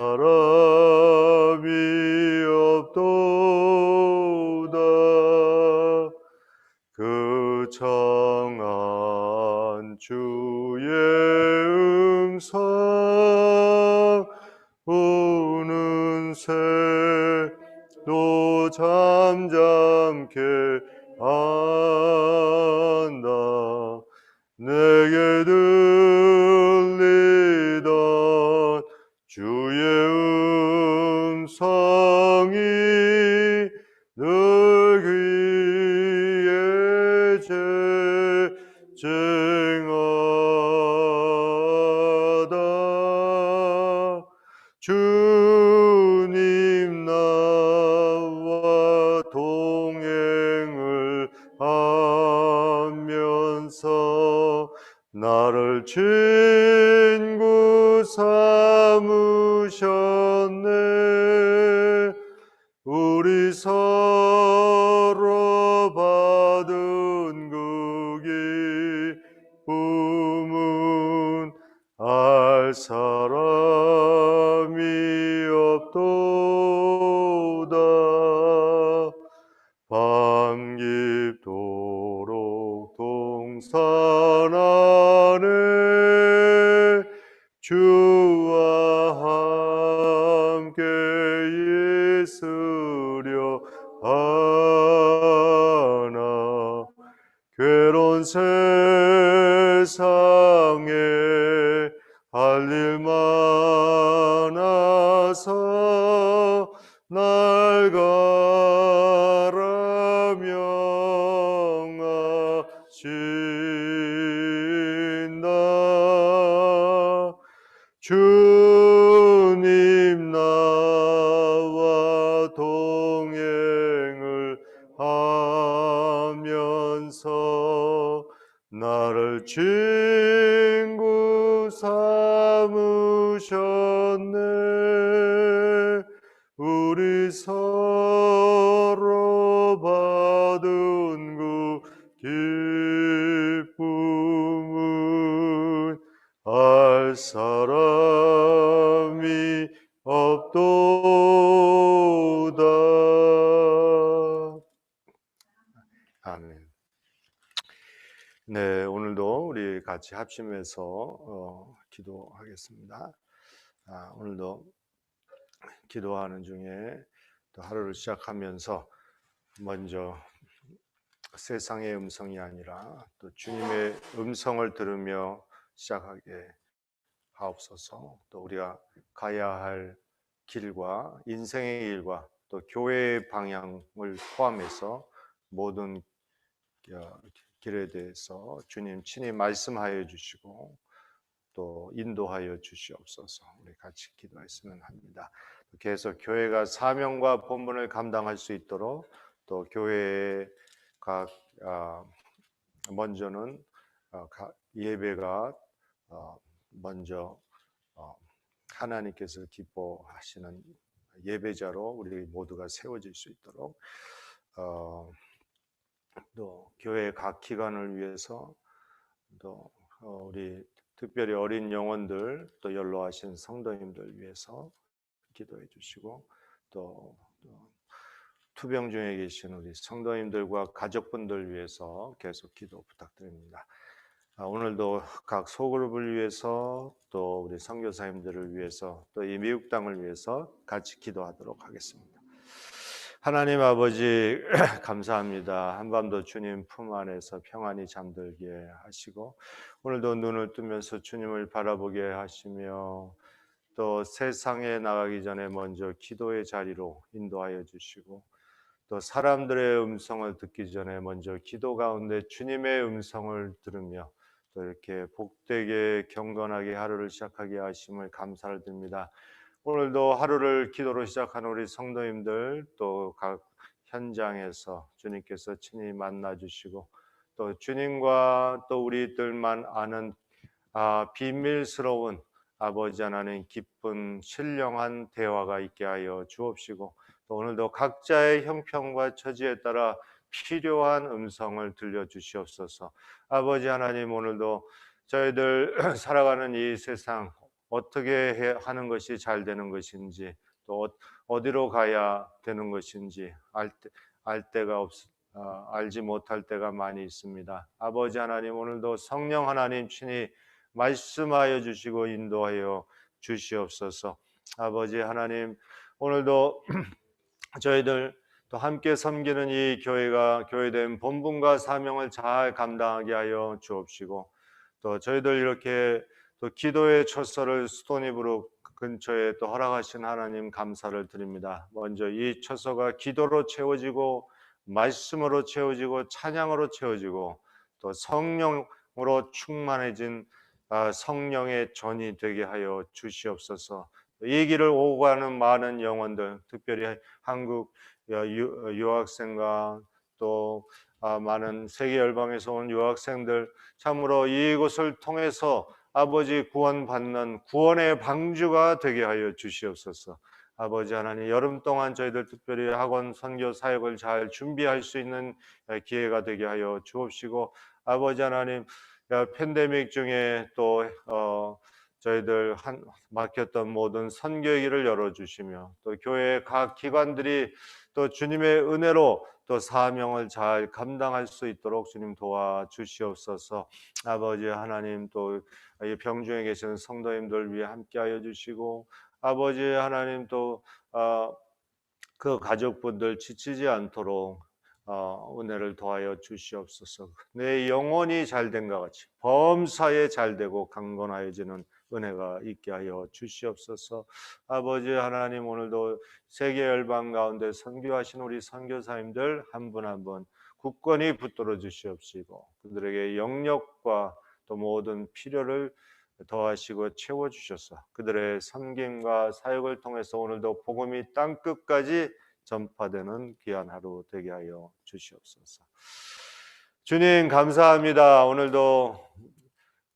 사 친구 삼으셨네. 우리 서로 받은 그 기쁨은 알 사람이 없도다. 밤 깊도록 동산 주와 함께 있으려 하나. 괴로운 세 친구 삼으셨네. 우리 서로 받은 그 기쁨은 알사 같이 합심해서 어, 기도하겠습니다. 아, 오늘도 기도하는 중에 또 하루를 시작하면서 먼저 세상의 음성이 아니라 또 주님의 음성을 들으며 시작하게 하옵소서. 또 우리가 가야 할 길과 인생의 일과 또 교회의 방향을 포함해서 모든 어, 길에 대해서 주님 친히 말씀하여 주시고 또 인도하여 주시옵소서. 우리 같이 기도했으면 합니다. 계속 교회가 사명과 본분을 감당할 수 있도록 또 교회의 각 아, 먼저는 어, 가- 예배가 어, 먼저 어, 하나님께서 기뻐하시는 예배자로 우리 모두가 세워질 수 있도록 어, 또 교회 각 기관을 위해서 또 어, 우리 특별히 어린 영혼들 또 연로하신 성도님들 위해서 기도해 주시고 또, 또 투병 중에 계신 우리 성도님들과 가족분들 위해서 계속 기도 부탁드립니다. 아, 오늘도 각 소그룹을 위해서 또 우리 선교사님들을 위해서 또 이 미국 땅을 위해서 같이 기도하도록 하겠습니다. 하나님 아버지 감사합니다. 한밤도 주님 품 안에서 평안히 잠들게 하시고 오늘도 눈을 뜨면서 주님을 바라보게 하시며 또 세상에 나가기 전에 먼저 기도의 자리로 인도하여 주시고 또 사람들의 음성을 듣기 전에 먼저 기도 가운데 주님의 음성을 들으며 또 이렇게 복되게 경건하게 하루를 시작하게 하심을 감사를 드립니다. 오늘도 하루를 기도로 시작하는 우리 성도님들 또 각 현장에서 주님께서 친히 만나 주시고 또 주님과 또 우리들만 아는 아, 비밀스러운 아버지 하나님 기쁜 신령한 대화가 있게 하여 주옵시고 또 오늘도 각자의 형편과 처지에 따라 필요한 음성을 들려 주시옵소서. 아버지 하나님 오늘도 저희들 살아가는 이 세상 어떻게 해- 하는 것이 잘 되는 것인지 또 어- 어디로 가야 되는 것인지 알, 때, 알 때가 없, 어, 알지 못할 때가 많이 있습니다. 아버지 하나님 오늘도 성령 하나님 친히 말씀하여 주시고 인도하여 주시옵소서. 아버지 하나님 오늘도 저희들 또 함께 섬기는 이 교회가 교회된 본분과 사명을 잘 감당하게 하여 주옵시고 또 저희들 이렇게 또 기도의 첫서를 스토니브룩 근처에 또 허락하신 하나님 감사를 드립니다. 먼저 이 첫서가 기도로 채워지고 말씀으로 채워지고 찬양으로 채워지고 또 성령으로 충만해진 아, 성령의 전이 되게 하여 주시옵소서. 이 길을 오고 가는 많은 영혼들, 특별히 한국 유- 유학생과 또 아, 많은 세계 열방에서 온 유학생들 참으로 이곳을 통해서 아버지 구원받는 구원의 방주가 되게 하여 주시옵소서. 아버지 하나님 여름 동안 저희들 특별히 학원 선교 사역을 잘 준비할 수 있는 기회가 되게 하여 주옵시고 아버지 하나님 야, 팬데믹 중에 또 어, 저희들 한 막혔던 모든 선교의 길을 열어주시며 또 교회 각 기관들이 또 주님의 은혜로 또 사명을 잘 감당할 수 있도록 주님 도와주시옵소서. 아버지 하나님 또이 병중에 계시는 성도님들 위해 함께하여 주시고 아버지 하나님 또그 어, 가족분들 지치지 않도록 어, 은혜를 더하여 주시옵소서. 내 영혼이 잘된 것 같이 범사에 잘되고 강건하여지는 은혜가 있게 하여 주시옵소서. 아버지 하나님 오늘도 세계 열방 가운데 선교하신 우리 선교사님들 한 분 한 분 굳건히 붙들어 주시옵시고 그들에게 영력과 또 모든 필요를 더하시고 채워 주셔서 그들의 섬김과 사역을 통해서 오늘도 복음이 땅 끝까지 전파되는 귀한 하루 되게 하여 주시옵소서. 주님 감사합니다. 오늘도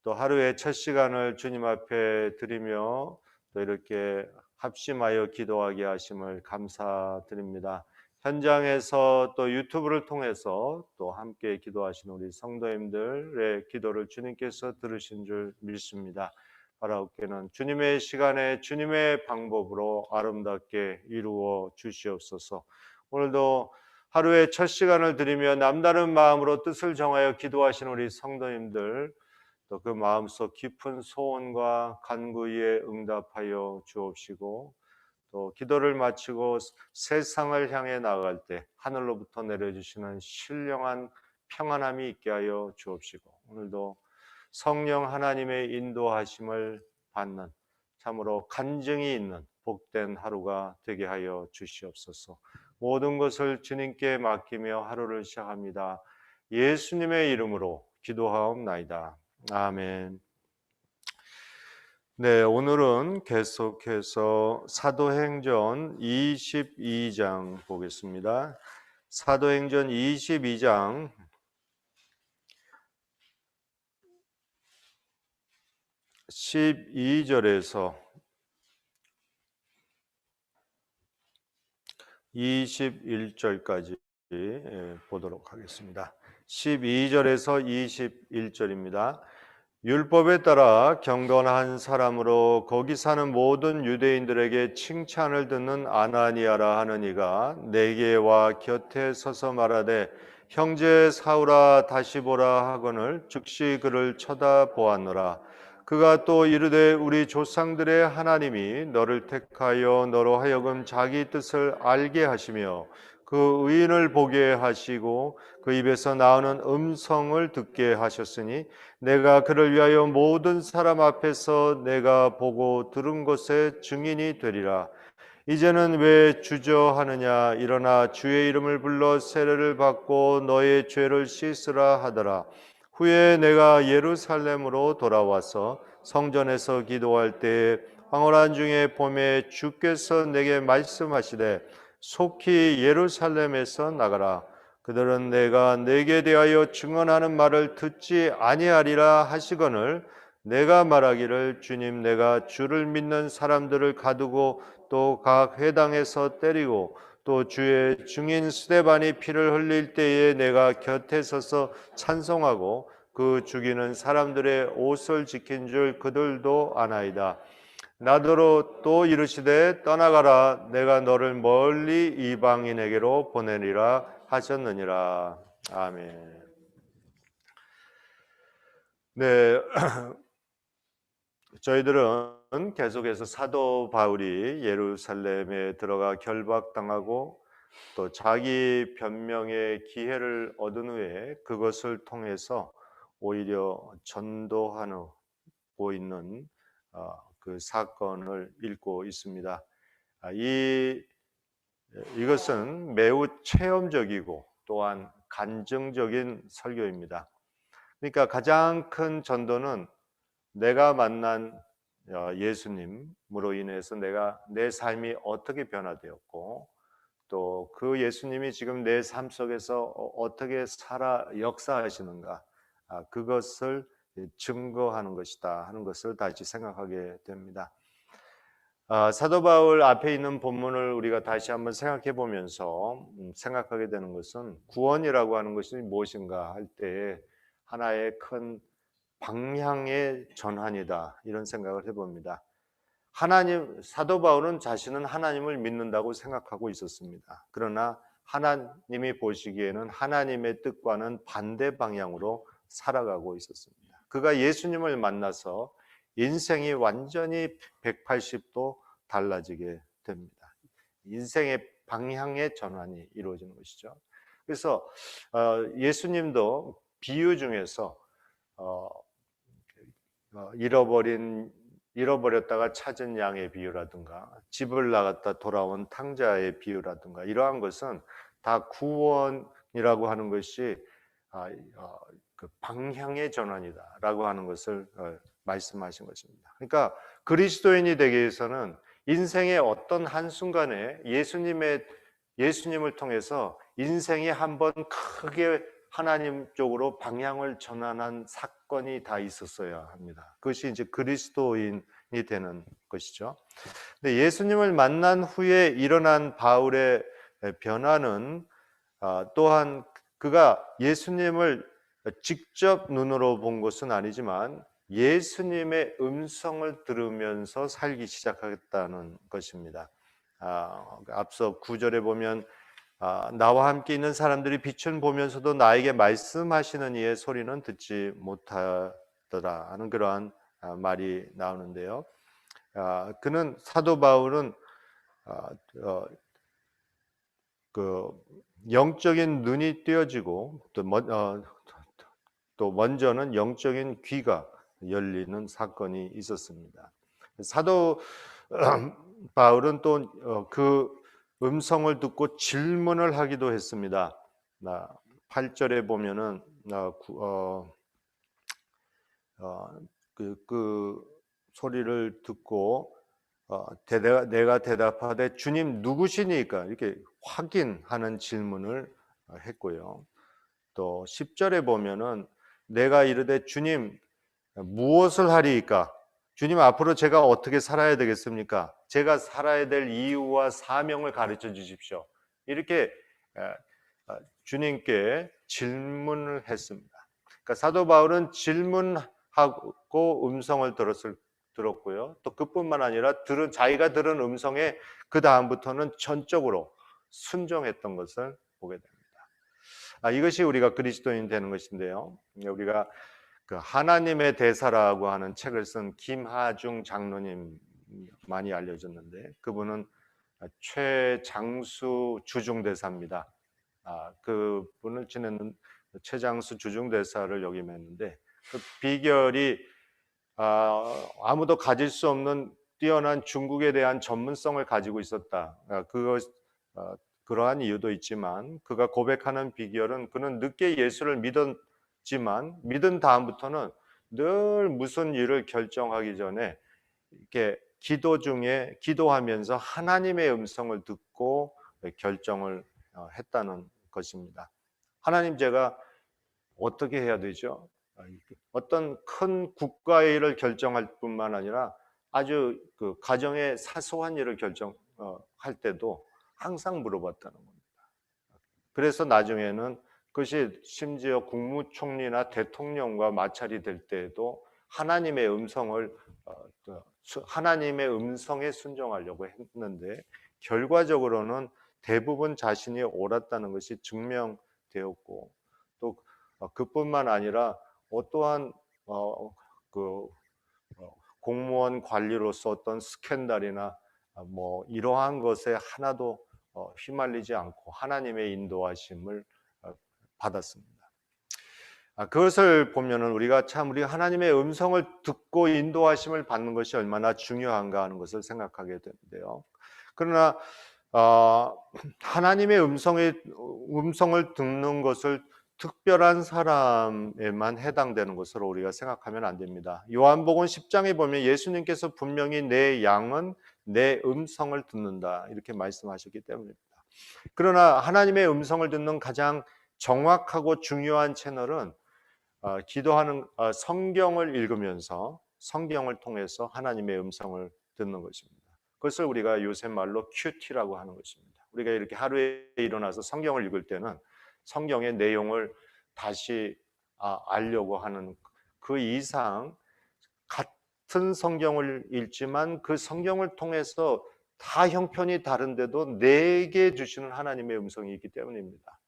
또 하루의 첫 시간을 주님 앞에 드리며 또 이렇게 합심하여 기도하게 하심을 감사드립니다. 현장에서 또 유튜브를 통해서 또 함께 기도하신 우리 성도님들의 기도를 주님께서 들으신 줄 믿습니다. 바라옵게는 주님의 시간에 주님의 방법으로 아름답게 이루어 주시옵소서. 오늘도 하루의 첫 시간을 드리며 남다른 마음으로 뜻을 정하여 기도하신 우리 성도님들 또 그 마음속 깊은 소원과 간구에 응답하여 주옵시고 또 기도를 마치고 세상을 향해 나아갈 때 하늘로부터 내려주시는 신령한 평안함이 있게 하여 주옵시고 오늘도 성령 하나님의 인도하심을 받는 참으로 간증이 있는 복된 하루가 되게 하여 주시옵소서. 모든 것을 주님께 맡기며 하루를 시작합니다. 예수님의 이름으로 기도하옵나이다. 아멘. 네, 오늘은 계속해서 사도행전 22장 보겠습니다. 사도행전 22장 12절에서 21절까지 예, 보도록 하겠습니다. 12절에서 21절입니다. 율법에 따라 경건한 사람으로 거기 사는 모든 유대인들에게 칭찬을 듣는 아나니아라 하는 이가 내게 와 곁에 서서 말하되 형제 사울아 다시 보라 하거늘 즉시 그를 쳐다보았노라. 그가 또 이르되 우리 조상들의 하나님이 너를 택하여 너로 하여금 자기 뜻을 알게 하시며 그 의인을 보게 하시고 그 입에서 나오는 음성을 듣게 하셨으니 내가 그를 위하여 모든 사람 앞에서 내가 보고 들은 것의 증인이 되리라. 이제는 왜 주저하느냐 일어나 주의 이름을 불러 세례를 받고 너의 죄를 씻으라 하더라. 후에 내가 예루살렘으로 돌아와서 성전에서 기도할 때에 황홀한 중에 봄에 주께서 내게 말씀하시되 속히 예루살렘에서 나가라. 그들은 내가 내게 대하여 증언하는 말을 듣지 아니하리라 하시거늘 내가 말하기를 주님 내가 주를 믿는 사람들을 가두고 또 각 회당에서 때리고 또 주의 증인 스데반이 피를 흘릴 때에 내가 곁에 서서 찬송하고 그 죽이는 사람들의 옷을 지킨 줄 그들도 아나이다. 나더러 또 이르시되 떠나가라 내가 너를 멀리 이방인에게로 보내리라 하셨느니라 아멘. 네, 저희들은 계속해서 사도 바울이 예루살렘에 들어가 결박당하고 또 자기 변명의 기회를 얻은 후에 그것을 통해서 오히려 전도하고 있는 어, 그 사건을 읽고 있습니다. 아, 이 이것은 매우 체험적이고 또한 간증적인 설교입니다. 그러니까 가장 큰 전도는 내가 만난 어, 예수님으로 인해서 내가 내 삶이 어떻게 변화되었고 또 그 예수님이 지금 내 삶 속에서 어, 어떻게 살아 역사하시는가 아, 그것을 증거하는 것이다 하는 것을 다시 생각하게 됩니다. 아, 사도 바울 앞에 있는 본문을 우리가 다시 한번 생각해 보면서 음, 생각하게 되는 것은 구원이라고 하는 것이 무엇인가 할 때 하나의 큰 방향의 전환이다 이런 생각을 해봅니다. 하나님 사도 바울은 자신은 하나님을 믿는다고 생각하고 있었습니다. 그러나 하나님이 보시기에는 하나님의 뜻과는 반대 방향으로 살아가고 있었습니다. 그가 예수님을 만나서 인생이 완전히 180도 달라지게 됩니다. 인생의 방향의 전환이 이루어지는 것이죠. 그래서 어, 예수님도 비유 중에서 어, 어, 잃어버린 잃어버렸다가 찾은 양의 비유라든가 집을 나갔다 돌아온 탕자의 비유라든가 이러한 것은 다 구원이라고 하는 것이 아, 그 방향의 전환이다라고 하는 것을 어, 말씀하신 것입니다. 그러니까 그리스도인이 되기 위해서는 인생의 어떤 한 순간에 예수님의 예수님을 통해서 인생이 한번 크게 하나님 쪽으로 방향을 전환한 사건이 다 있었어야 합니다. 그것이 이제 그리스도인이 되는 것이죠. 근데 예수님을 만난 후에 일어난 바울의 변화는 아, 또한 그가 예수님을 직접 눈으로 본 것은 아니지만 예수님의 음성을 들으면서 살기 시작하겠다는 것입니다. 아, 앞서 구절에 보면 아, 나와 함께 있는 사람들이 빛을 보면서도 나에게 말씀하시는 이의 소리는 듣지 못하더라 하는 그러한 아, 말이 나오는데요. 아, 그는 사도 바울은 아, 어, 그 영적인 눈이 띄어지고 또, 어, 또 먼저는 영적인 귀가 열리는 사건이 있었습니다. 사도 바울은 또그 어, 음성을 듣고 질문을 하기도 했습니다. 8절에 보면은 어, 어, 그, 그 소리를 듣고 내가 대답하되 주님 누구시니까 이렇게 확인하는 질문을 했고요. 또 10절에 보면은 내가 이르되 주님 무엇을 하리이까? 주님 앞으로 제가 어떻게 살아야 되겠습니까? 제가 살아야 될 이유와 사명을 가르쳐 주십시오. 이렇게 어, 주님께 질문을 했습니다. 그러니까 사도 바울은 질문하고 음성을 들었을 들었고요. 또 그뿐만 아니라 들은 자기가 들은 음성에 그 다음부터는 전적으로 순종했던 것을 보게 됩니다. 아, 이것이 우리가 그리스도인 되는 것인데요. 우리가 그 하나님의 대사라고 하는 책을 쓴 김하중 장로님 많이 알려졌는데 그분은 최장수 주중대사입니다. 아, 그분을 지내는 최장수 주중대사를 역임했는데 그 비결이 아, 아무도 가질 수 없는 뛰어난 중국에 대한 전문성을 가지고 있었다. 아, 그것 어, 그러한 이유도 있지만 그가 고백하는 비결은 그는 늦게 예수를 믿었지만 믿은 다음부터는 늘 무슨 일을 결정하기 전에 이렇게 기도 중에 기도하면서 하나님의 음성을 듣고 결정을 어, 했다는 것입니다. 하나님 제가 어떻게 해야 되죠? 아, 어떤 큰 국가의 일을 결정할 뿐만 아니라 아주 그 가정의 사소한 일을 결정할 어, 때도 항상 물어봤다는 겁니다. 그래서 나중에는 그것이 심지어 국무총리나 대통령과 마찰이 될 때에도 하나님의 음성을 어, 수- 하나님의 음성에 순종하려고 했는데 결과적으로는 대부분 자신이 옳았다는 것이 증명되었고 또 어, 그뿐만 아니라 어떠한 어, 그 어, 공무원 관리로서 어떤 스캔들이나 아, 뭐 이러한 것에 하나도 어, 휘말리지 않고 하나님의 인도하심을 어, 받았습니다. 아, 그것을 보면은 우리가 참 우리가 하나님의 음성을 듣고 인도하심을 받는 것이 얼마나 중요한가 하는 것을 생각하게 되는데요. 그러나 어, 하나님의 음성에 음성을 듣는 것을 특별한 사람에만 해당되는 것으로 우리가 생각하면 안 됩니다. 요한복음 10장에 보면 예수님께서 분명히 내 양은 내 음성을 듣는다 이렇게 말씀하셨기 때문입니다. 그러나 하나님의 음성을 듣는 가장 정확하고 중요한 채널은 어, 기도하는 어, 성경을 읽으면서 성경을 통해서 하나님의 음성을 듣는 것입니다. 그것을 우리가 요새 말로 큐티라고 하는 것입니다. 우리가 이렇게 하루에 일어나서 성경을 읽을 때는 성경의 내용을 다시 아, 알려고 하는 그 이상 같은 성경을 읽지만 그 성경을 통해서 다 형편이 다른데도 내게 주시는 하나님의 음성이 있기 때문입니다.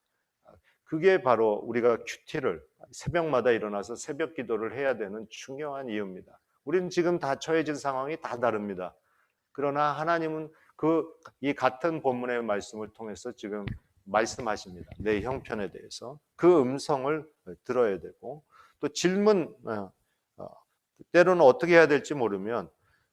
그게 바로 우리가 큐티를 새벽마다 일어나서 새벽 기도를 해야 되는 중요한 이유입니다. 우리는 지금 다 처해진 상황이 다 다릅니다. 그러나 하나님은 그 이 같은 본문의 말씀을 통해서 지금 말씀하십니다. 내 형편에 대해서 그 음성을 들어야 되고 또 질문 어, 어, 때로는 어떻게 해야 될지 모르면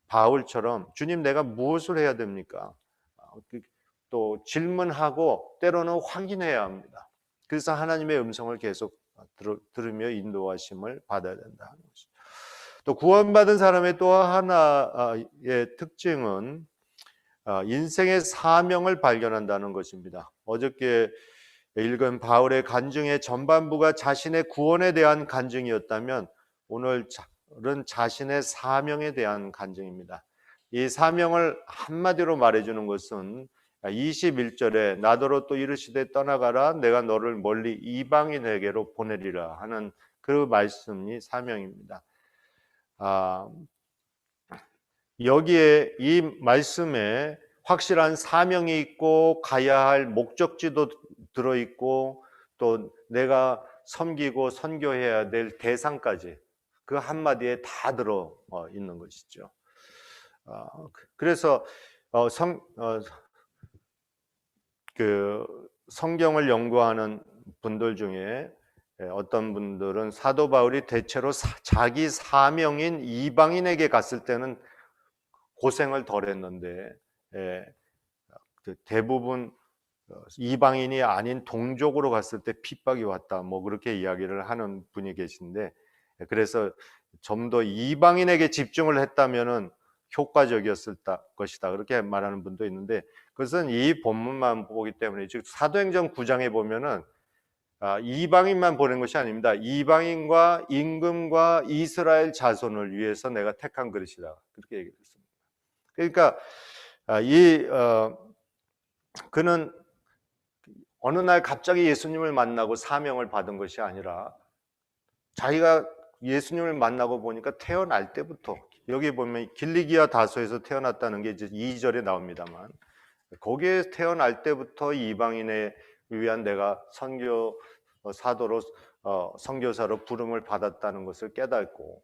바울처럼 주님 내가 무엇을 해야 됩니까? 어, 그또 질문하고 때로는 확인해야 합니다. 그래서 하나님의 음성을 계속 들으며 인도하심을 받아야 된다는 것이죠. 또 구원받은 사람의 또 하나의 특징은 어, 인생의 사명을 발견한다는 것입니다. 어저께 읽은 바울의 간증의 전반부가 자신의 구원에 대한 간증이었다면 오늘은 자신의 사명에 대한 간증입니다. 이 사명을 한마디로 말해주는 것은 21절에 나더러 또 이르시되 떠나가라 내가 너를 멀리 이방인에게로 보내리라 하는 그 말씀이 사명입니다. 아, 여기에 이 말씀에 확실한 사명이 있고 가야 할 목적지도 들어 있고 또 내가 섬기고 선교해야 될 대상까지 그 한마디에 다 들어 어, 있는 것이죠. 어, 그래서 어, 성, 그 성경을 연구하는 분들 중에 예, 어떤 분들은 사도 바울이 대체로 사, 자기 사명인 이방인에게 갔을 때는 고생을 덜 했는데 예, 그 대부분 어, 이방인이 아닌 동족으로 갔을 때 핍박이 왔다 뭐 그렇게 이야기를 하는 분이 계신데 예, 그래서 좀 더 이방인에게 집중을 했다면은 효과적이었을 것이다 그렇게 말하는 분도 있는데 그것은 이 본문만 보기 때문에 즉 사도행전 9장에 보면은 아, 이방인만 보낸 것이 아닙니다. 이방인과 임금과 이스라엘 자손을 위해서 내가 택한 그릇이다 그렇게 얘기했습니다. 그러니까 아, 이 어, 그는 어느 날 갑자기 예수님을 만나고 사명을 받은 것이 아니라 자기가 예수님을 만나고 보니까 태어날 때부터 여기 보면 길리기아 다소에서 태어났다는 게 이제 2절에 나옵니다만 거기에 태어날 때부터 이방인에 위한 내가 선교 사도로 어, 선교사로 부름을 받았다는 것을 깨닫고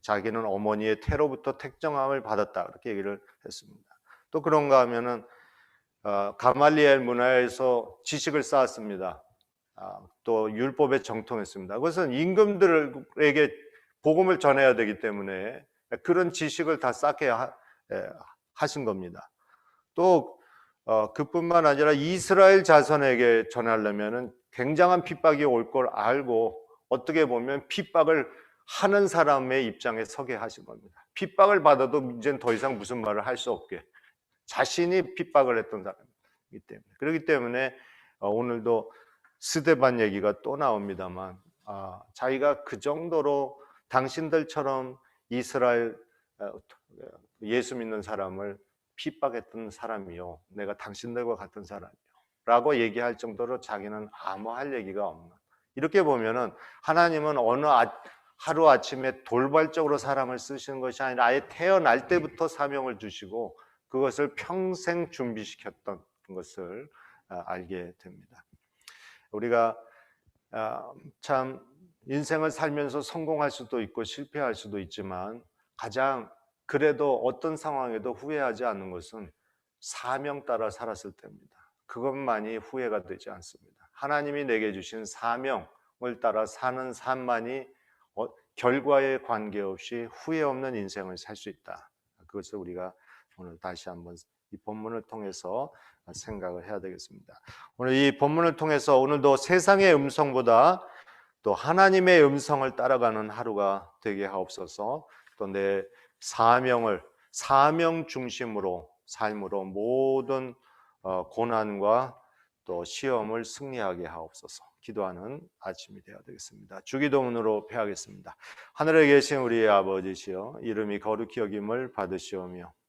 자기는 어머니의 태로부터 택정함을 받았다 그렇게 얘기를 했습니다. 또 그런가 하면은 어, 가말리엘 문화에서 지식을 쌓았습니다. 아, 또 율법에 정통했습니다. 그것은 임금들에게 복음을 전해야 되기 때문에 그런 지식을 다 쌓게 하, 예, 신 겁니다. 또 어, 그뿐만 아니라 이스라엘 자손에게 전하려면은 굉장한 핍박이 올 걸 알고 어떻게 보면 핍박을 하는 사람의 입장에 서게 하신 겁니다. 핍박을 받아도 이제는 더 이상 무슨 말을 할 수 없게 자신이 핍박을 했던 사람이기 때문에 그렇기 때문에 어, 오늘도 스데반 얘기가 또 나옵니다만 아, 자기가 그 정도로 당신들처럼 이스라엘 어, 예수 믿는 사람을 핍박했던 사람이요 내가 당신들과 같은 사람이요 라고 얘기할 정도로 자기는 아무 할 얘기가 없는 이렇게 보면은 하나님은 어느 아, 하루 아침에 돌발적으로 사람을 쓰시는 것이 아니라 아예 태어날 때부터 사명을 주시고 그것을 평생 준비시켰던 것을 아, 알게 됩니다. 우리가 아, 참 인생을 살면서 성공할 수도 있고 실패할 수도 있지만 가장 그래도 어떤 상황에도 후회하지 않는 것은 사명 따라 살았을 때입니다. 그것만이 후회가 되지 않습니다. 하나님이 내게 주신 사명을 따라 사는 삶만이 어, 결과에 관계없이 후회 없는 인생을 살 수 있다. 그것을 우리가 오늘 다시 한번 이 본문을 통해서 생각을 해야 되겠습니다. 오늘 이 본문을 통해서 오늘도 세상의 음성보다 또 하나님의 음성을 따라가는 하루가 되게 하옵소서. 또 내 사명을 사명 중심으로 삶으로 모든 어, 고난과 또 시험을 승리하게 하옵소서. 기도하는 아침이 되어야 되겠습니다. 주기도문으로 패하겠습니다. 하늘에 계신 우리의 아버지시여 이름이 거룩히 여김을 받으시오며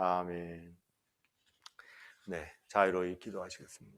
아멘. 네, 자유로이 기도하시겠습니다.